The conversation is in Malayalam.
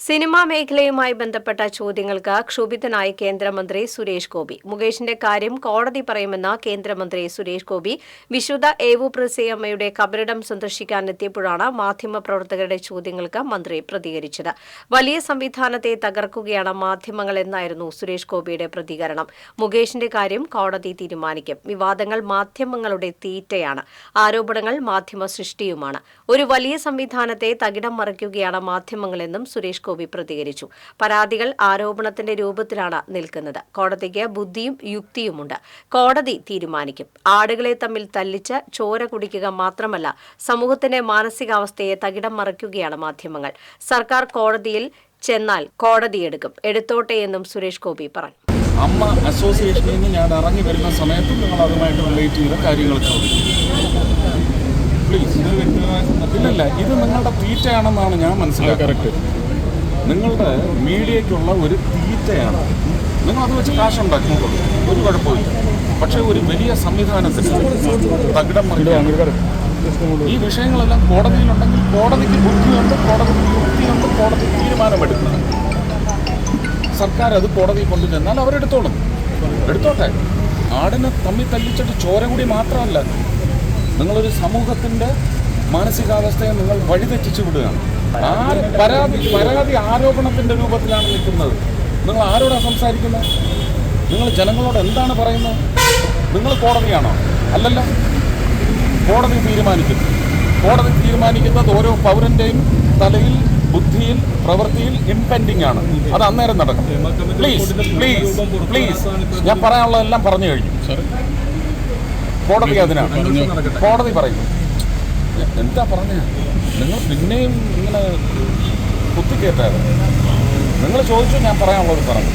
സിനിമാ മേഖലയുമായി ബന്ധപ്പെട്ട ചോദ്യങ്ങൾക്ക് ക്ഷുഭിതനായി കേന്ദ്രമന്ത്രി സുരേഷ് ഗോപി. മുകേഷിന്റെ കാര്യം കോടതി പറയുമെന്ന കേന്ദ്രമന്ത്രി സുരേഷ് ഗോപി. വിശുദ്ധ ഏവു പ്രസിയമ്മയുടെ കബറിടം സന്ദർശിക്കാനെത്തിയപ്പോഴാണ് മാധ്യമപ്രവർത്തകരുടെ ചോദ്യങ്ങൾക്ക് മന്ത്രി പ്രതികരിച്ചത്. വലിയ സംവിധാനത്തെ തകർക്കുകയാണ് മാധ്യമങ്ങൾ എന്നായിരുന്നു സുരേഷ് ഗോപിയുടെ പ്രതികരണം. മുകേഷിന്റെ കാര്യം കോടതി തീരുമാനിക്കും. വിവാദങ്ങൾ മാധ്യമങ്ങളുടെ തീറ്റയാണ്. ആരോപണങ്ങൾ മാധ്യമ സൃഷ്ടിയുമാണ്. ഒരു വലിയ സംവിധാനത്തെ തകിടം മറിക്കുകയാണ് മാധ്യമങ്ങളെന്നും സുരേഷ് ഗോപി പ്രതികരിച്ചു. പരാതികൾ ആരോപണത്തിന്റെ രൂപത്തിലാണ് നിൽക്കുന്നത്. കോടതിക്ക് ബുദ്ധിയും യുക്തിയുമുണ്ട്. കോടതി തീരുമാനിക്കും. ആടുകളെ തമ്മിൽ തല്ലിച്ച് ചോര കുടിക്കുക മാത്രമല്ല സമൂഹത്തിന്റെ മാനസികാവസ്ഥയെ തകിടം മറിക്കുകയാണ് മാധ്യമങ്ങൾ. സർക്കാർ കോടതിയിൽ ചെന്നാൽ കോടതിയെടുക്കും എടുത്തോട്ടെ എന്നും സുരേഷ് ഗോപി പറഞ്ഞു. അമ്മ അസോസിയേഷനിൽ നിന്ന് ഞാൻ ഇറങ്ങി വരുന്ന സമയത്ത് നിങ്ങൾ അതുമായിട്ട് റിലേറ്റ് ചെയ്ത കാര്യങ്ങൾ ചോദിക്കും പ്ലീസ് ഇത് വ്യക്തിപരമായ- ഇല്ലല്ല ഇത് നിങ്ങളുടെ തീറ്റയാണെന്നാണ് ഞാൻ മനസ്സിലാക്കുന്നത്. നിങ്ങളുടെ മീഡിയയ്ക്കുള്ള ഒരു തീറ്റയാണ്. നിങ്ങൾ അത് വെച്ച് കാശുണ്ടാക്കിക്കോളൂ. ഒരു കുഴപ്പമില്ല പക്ഷേ ഒരു വലിയ സംവിധാനത്തിന് തകിടം മറിയാണ് ഈ വിഷയങ്ങളെല്ലാം കോടതിയിലുണ്ടെങ്കിൽ കോടതിക്ക് ബുദ്ധിയുണ്ട് കോടതിക്ക് യുക്തിയുണ്ട് കോടതി തീരുമാനമെടുക്കണം. സർക്കാർ അത് കോടതിയിൽ കൊണ്ടുചെന്നാൽ അവരെടുത്തോളും. എടുത്തോട്ടെ. ആടിനെ തമ്മി തല്ലിച്ചിട്ട് ചോര കൂടി മാത്രമല്ല നിങ്ങളൊരു സമൂഹത്തിന്റെ മാനസികാവസ്ഥയെ നിങ്ങൾ വഴിതെറ്റിച്ചു വിടുകയാണ്. പരാതി പരാതി ആരോപണത്തിന്റെ രൂപത്തിലാണ് നിൽക്കുന്നത്. നിങ്ങൾ ആരോടാണ് സംസാരിക്കുന്നത്? നിങ്ങൾ ജനങ്ങളോട് എന്താണ് പറയുന്നത്? നിങ്ങൾ കോടതിയാണോ? അല്ലല്ലോ. കോടതി തീരുമാനിക്കുന്നു. കോടതി തീരുമാനിക്കുന്നത് ഓരോ പൗരന്റെയും തലയിൽ ബുദ്ധിയിൽ പ്രവൃത്തിയിൽ ഇംപെൻഡിങ് ആണ്. അത് അന്നേരം നടക്കും. പ്ലീസ് പ്ലീസ് പ്ലീസ് ഞാൻ പറയാനുള്ളതെല്ലാം പറഞ്ഞു കഴിഞ്ഞു. കോടതി അതിനാണ്. കോടതി പറയും എന്താ പറഞ്ഞ? നിങ്ങൾ പിന്നെയും ഇങ്ങനെ കുത്തിക്കേറ്റാതെ. നിങ്ങൾ ചോദിച്ചു ഞാൻ പറയാനുള്ളത് പറഞ്ഞു.